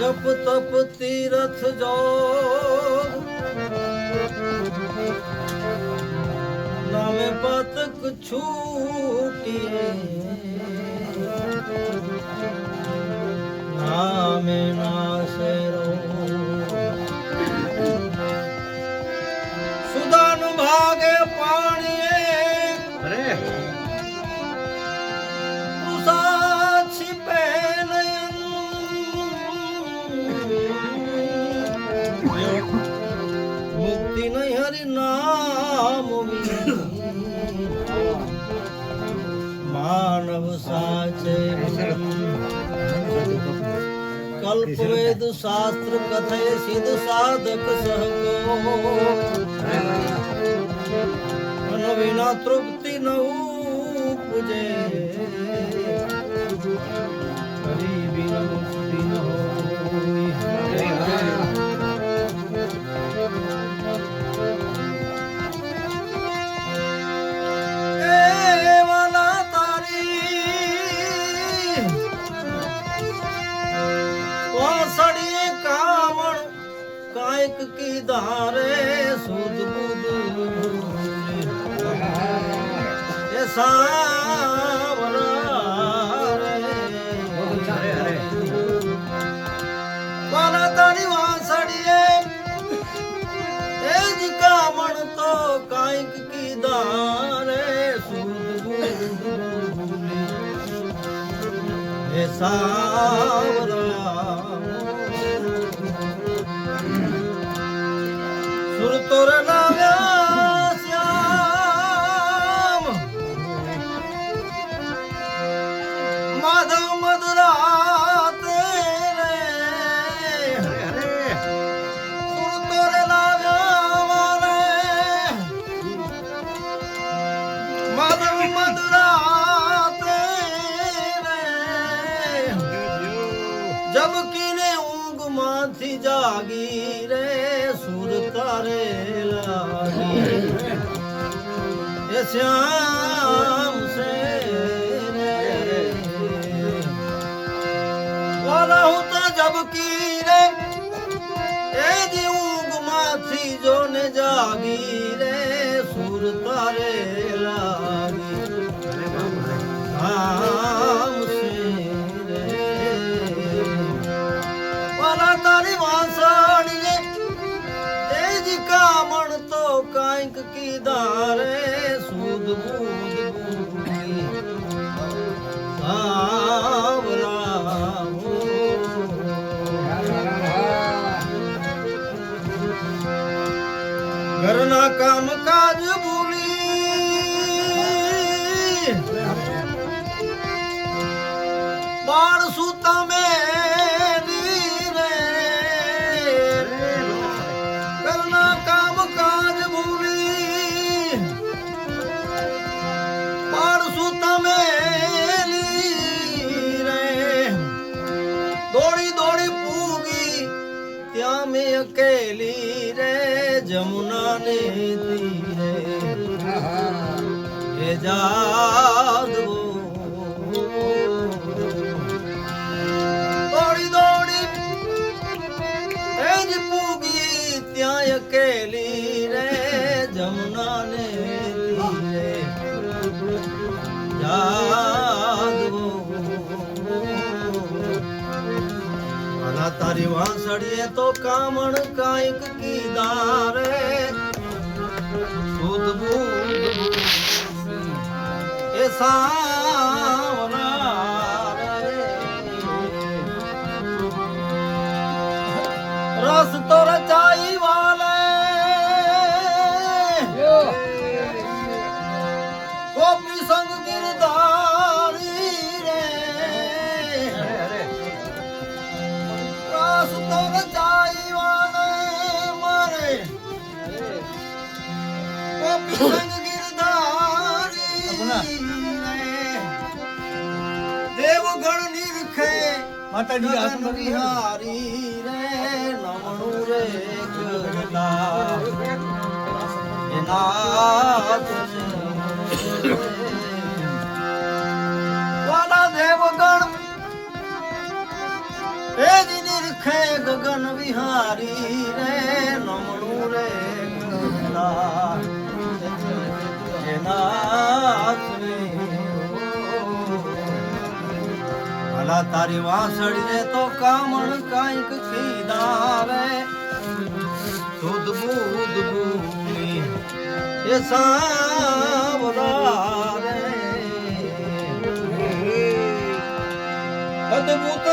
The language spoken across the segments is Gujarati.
ਜਪ ਤਪ ਤੀਰਥ ਜੋਗ ਨਾਵੇਂ ਪਾਤਕ ਛੂਟੀ ਨਾਮੇ ਨਾਸੇ માનવ સાચે કલ્પવેદ શાસ્ત્ર કથે સિદ્ધ સાધક સહકો. વિના તૃપ્તિ ન ઉપજે હરી વાસળી કામણ કાંઈક કીધા રે સુધ બુધ એ સાવરા રે વાલા તારી વાસળીએ એ જ કામણ તો કાંઈક સુધ એ સાવરા সুর তোর না તારે લાગી એ શ્યામ સે રે હું તો જબકી રે એ જી ઊંઘ જોને જાગી રે સુર તારે કાંઈક કીધા રે સુધ બુધ બુધી સાવરા ઘરના કામ કાજ ભૂલી બાળ સુતા अकेली रे जमुना ने तीरे एजाद वो दौड़ी दौड़ी तेज पूगी त्या अकेली रे जमुना ने तीरे जा તારી વાંસળીએ તો કામણ કાંઈક કીધા રે. સુધ એ સાવરા માતાજી ગગન વિહારી રે નમણું રે ગરલા એ નાથ છે. વાલા દેવગણ એ નિરખે ગગન વિહારી રે નમણું રે ભલા તારી વાંસળીને તો કામણ કાંઈક ખીદાવે દૂધ શુદ્ધ બુદ્ધ એ સાવરા રે અદભુત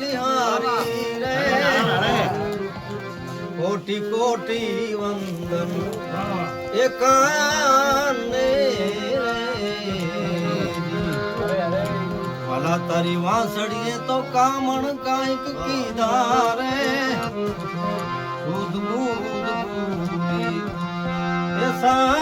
બલિહારી રે કોટી કોટી વંદન એકાને ભલા તારી વાંસળીએ તો કામણ કાંઈક કીધા રે શુદ્ધ બુદ્ધ ભૂમિ એ સા